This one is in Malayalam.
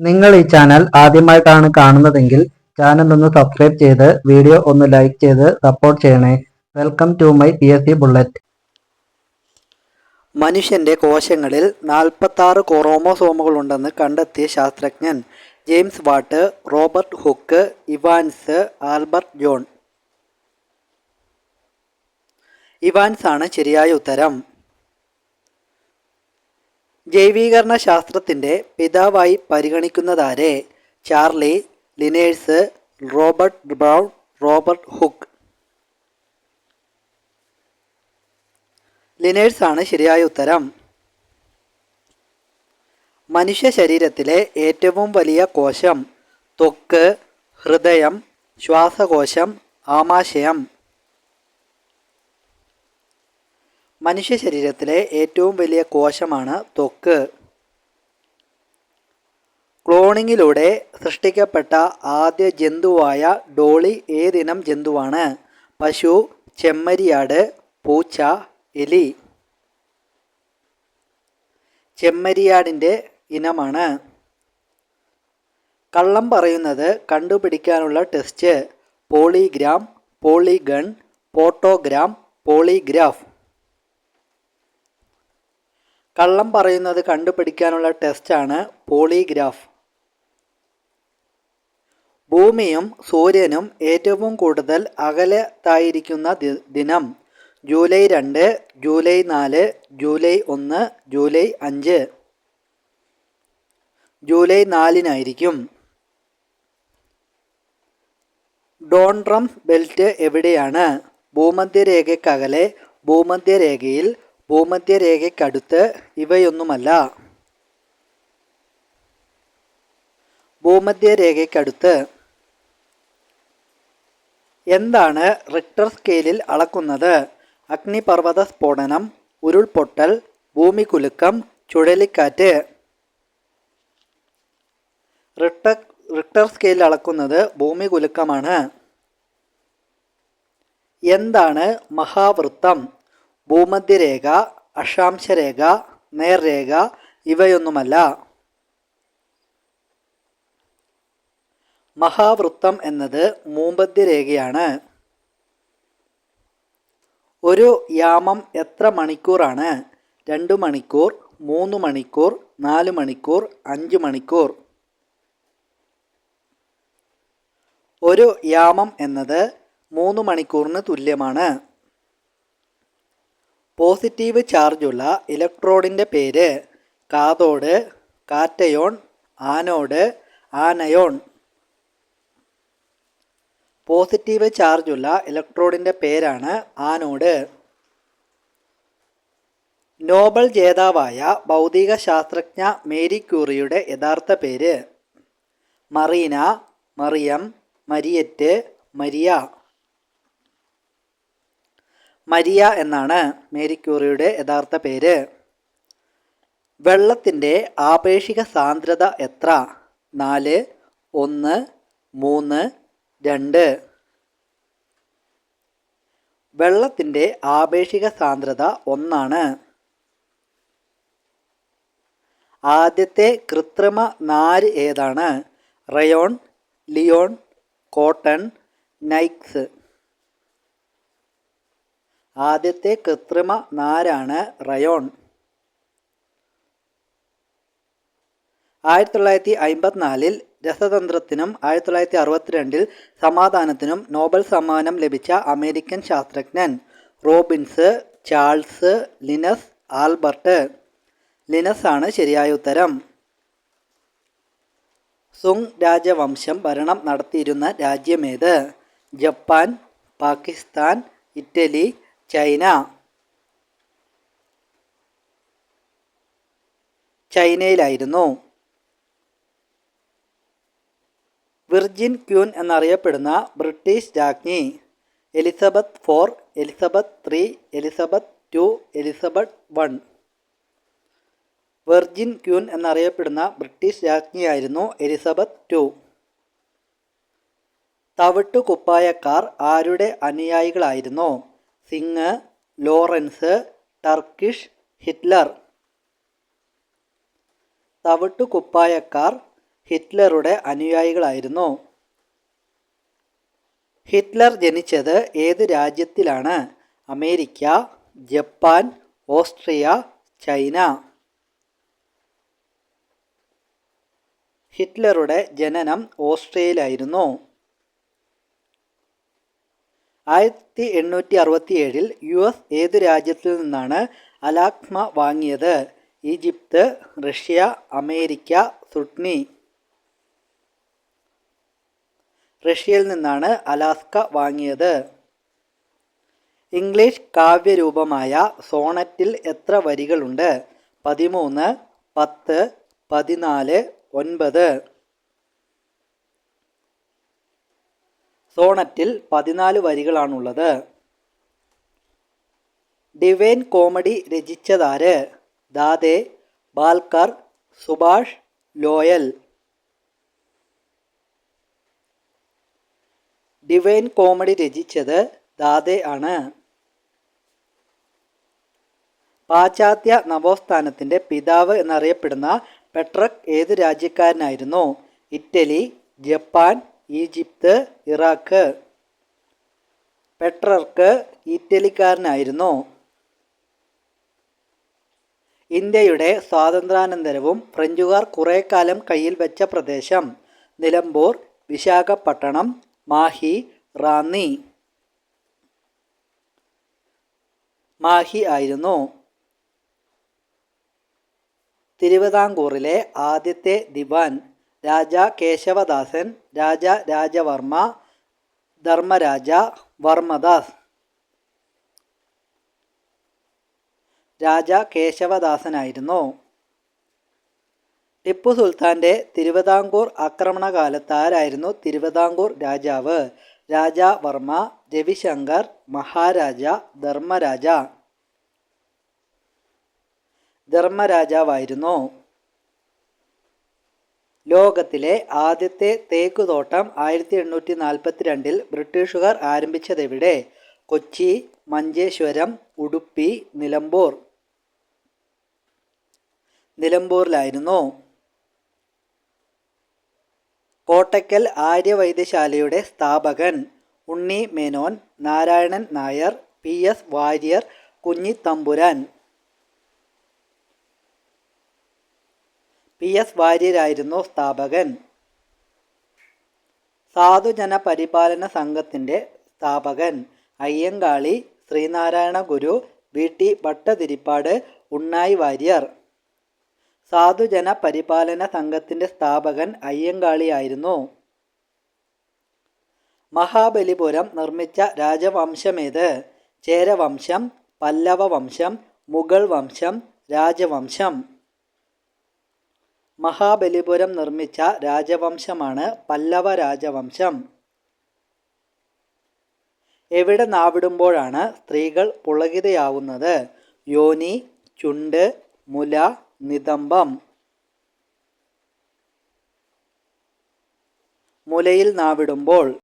നിങ്ങൾ ഈ ചാനൽ ആദ്യമായിട്ടാണ് കാണുന്നതെങ്കിൽ ചാനൽ ഒന്ന് സബ്സ്ക്രൈബ് ചെയ്ത് വീഡിയോ ഒന്ന് ലൈക്ക് ചെയ്ത് സപ്പോർട്ട് ചെയ്യണേ. Welcome to my P S C bullet മനുഷ്യന്റെ കോശങ്ങളിൽ നാൽപ്പത്താറ് ക്രോമോസോമുകളുണ്ടെന്ന് കണ്ടെത്തിയ ശാസ്ത്രജ്ഞൻ James Watt Robert Hooke Evans Albert John. Evans ആണ് ശരിയായ ഉത്തരം. ജൈവീകരണ ശാസ്ത്രത്തിന്റെ പിതാവായി പരിഗണിക്കുന്നതാരെ Charlie Linnaeus Robert Brown Robert Hooke. Linnaeus ആണ് ശരിയായ ഉത്തരം. മനുഷ്യ ശരീരത്തിലെ ഏറ്റവും വലിയ കോശം ത്വക്ക് ഹൃദയം ശ്വാസകോശം ആമാശയം. മനുഷ്യ ശരീരത്തിലെ ഏറ്റവും വലിയ കോശമാണ് ത്വക്ക്. ക്ലോണിങ്ങിലൂടെ സൃഷ്ടിക്കപ്പെട്ട ആദ്യ ജന്തുവായ ഡോളി ഏതിനം ജന്തുവാണ്? പശു ചെമ്മരിയാട് പൂച്ച എലി. ചെമ്മരിയാടിന്റെ ഇനമാണ്. കള്ളം പറയുന്നത് കണ്ടുപിടിക്കാനുള്ള test. Polygram polygon photogram polygraph. കള്ളം പറയുന്നത് കണ്ടുപിടിക്കാനുള്ള ടെസ്റ്റാണ് പോളിഗ്രാഫ്. ഭൂമിയും സൂര്യനും ഏറ്റവും കൂടുതൽ അകലത്തായിരിക്കുന്ന ദിനം ജൂലൈ രണ്ട് ജൂലൈ നാല് ജൂലൈ ഒന്ന് ജൂലൈ അഞ്ച്. ജൂലൈ നാലിനായിരിക്കും. ഡോൺട്രം ബെൽറ്റ് എവിടെയാണ്? ഭൂമധ്യരേഖയ്ക്കകലെ ഭൂമധ്യരേഖയിൽ ഭൂമധ്യരേഖയ്ക്കടുത്ത് ഇവയൊന്നുമല്ല. ഭൂമധ്യരേഖയ്ക്കടുത്ത് എന്താണ് റിക്ടർ സ്കെയിലിൽ അളക്കുന്നത്? അഗ്നിപർവത സ്ഫോടനം ഉരുൾപൊട്ടൽ ഭൂമികുലുക്കം ചുഴലിക്കാറ്റ്. റിക്ടർ റിക്ടർ സ്കെയിൽ അളക്കുന്നത് ഭൂമികുലുക്കമാണ്. എന്താണ് മഹാവൃത്തം? ഭൂമധ്യരേഖ അക്ഷാംശരേഖ നേർരേഖ ഇവയൊന്നുമല്ല. മഹാവൃത്തം എന്നത് മൂമ്പദ്യരേഖയാണ് ഒരു യാമം എത്ര മണിക്കൂറാണ്? രണ്ട് മണിക്കൂർ മൂന്ന് മണിക്കൂർ നാല് മണിക്കൂർ അഞ്ച് മണിക്കൂർ. ഒരു യാമം എന്നത് മൂന്ന് മണിക്കൂറിന് തുല്യമാണ്. പോസിറ്റീവ് ചാർജുള്ള ഇലക്ട്രോഡിന്റെ പേര് cathode cation anode anion. Positive ചാർജുള്ള ഇലക്ട്രോഡിന്റെ പേരാണ് ആനോഡ്. നോബൽ ജേതാവായ ഭൗതിക ശാസ്ത്രജ്ഞ മേരി ക്യൂറിയുടെ യഥാർത്ഥ പേര്. Marina Mariam Mariette Maria. Maria എന്നാണ് മേരി ക്യൂറിയുടെ യഥാർത്ഥ പേര്. വെള്ളത്തിന്റെ ആപേക്ഷിക സാന്ദ്രത എത്ര? നാല് ഒന്ന് മൂന്ന് രണ്ട്. വെള്ളത്തിന്റെ ആപേക്ഷിക സാന്ദ്രത ഒന്നാണ്. ആദ്യത്തെ കൃത്രിമ നാര് ഏതാണ്? റയോൺ ലിയോൺ കോട്ടൺ നൈക്സ്. ആദ്യത്തെ കൃത്രിമ നാരാണ് റയോൺ. ആയിരത്തി തൊള്ളായിരത്തി അമ്പത്തിനാലിൽ രസതന്ത്രത്തിനും ആയിരത്തി തൊള്ളായിരത്തി അറുപത്തിരണ്ടിൽ സമാധാനത്തിനും നോബൽ സമ്മാനം ലഭിച്ച അമേരിക്കൻ ശാസ്ത്രജ്ഞൻ Robbins Charles Linus Albert. Linus ആണ് ശരിയായ ഉത്തരം. സുങ് രാജവംശം ഭരണം നടത്തിയിരുന്ന രാജ്യമേത് ജപ്പാൻ പാകിസ്ഥാൻ ഇറ്റലി ചൈന. ചൈനയിലായിരുന്നു. വിർജിൻ ക്യൂൻ എന്നറിയപ്പെടുന്ന ബ്രിട്ടീഷ് രാജ്ഞി Elizabeth four Elizabeth three Elizabeth two Elizabeth one. Virgin queen എന്നറിയപ്പെടുന്ന ബ്രിട്ടീഷ് രാജ്ഞിയായിരുന്നു എലിസബത്ത് ടു. തവിട്ടു കുപ്പായക്കാർ ആരുടെ അനുയായികളായിരുന്നു? Singh Lawrence Turkish Hitler. തവിട്ടുകുപ്പായക്കാർ ഹിറ്റ്ലറുടെ അനുയായികളായിരുന്നു. ഹിറ്റ്ലർ ജനിച്ചത് ഏത് രാജ്യത്തിലാണ്? America Japan Austria China. ഹിറ്റ്ലറുടെ ജനനം ഓസ്ട്രിയയിലായിരുന്നു ആയിരത്തി എണ്ണൂറ്റി അറുപത്തി ഏഴിൽ യു എസ് ഏത് രാജ്യത്തിൽ നിന്നാണ് അലാക്മ വാങ്ങിയത്? ഈജിപ്ത് റഷ്യ അമേരിക്ക സുഡ്നി. റഷ്യയിൽ നിന്നാണ് അലാസ്ക വാങ്ങിയത്. ഇംഗ്ലീഷ് കാവ്യരൂപമായ സോണറ്റിൽ എത്ര വരികളുണ്ട്? പതിമൂന്ന് പത്ത് പതിനാല് ഒൻപത്. സോണറ്റിൽ പതിനാല് വരികളാണുള്ളത്. ഡിവൈൻ കോമഡി രചിച്ചതാര്? ദാദേ ബാൽക്കർ സുഭാഷ് ലോയൽ. ഡിവൈൻ കോമഡി രചിച്ചത് ദാദേ ആണ്. പാശ്ചാത്യ നവോത്ഥാനത്തിന്റെ പിതാവ് എന്നറിയപ്പെടുന്ന പെട്രക് ഏത് രാജ്യക്കാരനായിരുന്നു? Italy Japan Egypt Iraq Petrarch ഇറ്റലിക്കാരനായിരുന്നു. ഇന്ത്യയുടെ സ്വാതന്ത്ര്യാനന്തരവും ഫ്രഞ്ചുകാർ കുറേ കാലം കയ്യിൽ വെച്ച പ്രദേശം നിലമ്പൂർ വിശാഖപട്ടണം മാഹി റാന്നി. മാഹി ആയിരുന്നു തിരുവിതാംകൂറിലെ ആദ്യത്തെ ദിവാൻ. രാജ കേശവദാസൻ രാജ രാജവർമ്മ ധർമ്മരാജ വർമ്മദാസ്. രാജ കേശവദാസനായിരുന്നു. ടിപ്പു സുൽത്താന്റെ തിരുവിതാംകൂർ ആക്രമണകാലത്ത് ആരായിരുന്നു? തിരുവിതാംകൂർ രാജാവ് രാജാവർമ്മ രവിശങ്കർ മഹാരാജ ധർമ്മരാജ. ധർമ്മരാജാവായിരുന്നു. ലോകത്തിലെ ആദ്യത്തെ തേക്കുതോട്ടം ആയിരത്തി എണ്ണൂറ്റി നാൽപ്പത്തി രണ്ടിൽ ബ്രിട്ടീഷുകാർ ആരംഭിച്ചതെവിടെ? കൊച്ചി മഞ്ചേശ്വരം ഉടുപ്പി നിലമ്പൂർ. നിലമ്പൂരിലായിരുന്നു. കോട്ടയ്ക്കൽ ആര്യവൈദ്യശാലയുടെ സ്ഥാപകൻ Unni Menon Narayanan Nair P S Warrier Kunjithampuran. P S വാര്യരായിരുന്നു സ്ഥാപകൻ. സാധുജന പരിപാലന സംഘത്തിന്റെ സ്ഥാപകൻ. അയ്യങ്കാളി ശ്രീനാരായണ ഗുരു വി. ടി. ഭട്ടതിരിപ്പാട് ഉണ്ണായി വാര്യർ. സാധുജന പരിപാലന സംഘത്തിന്റെ സ്ഥാപകൻ അയ്യങ്കാളിയായിരുന്നു മഹാബലിപുരം നിർമ്മിച്ച രാജവംശമേത്? ചേരവംശം പല്ലവ വംശം മുഗൾ വംശം രാജവംശം. മഹാബലിപുരം നിർമ്മിച്ച രാജവംശമാണ് പല്ലവ രാജവംശം. എവിടെ നാവിടുമ്പോഴാണ് സ്ത്രീകൾ പുളകിതയാവുന്നത്? യോനി ചുണ്ട് മുല നിതംബം. മുലയിൽ നാവിടുമ്പോൾ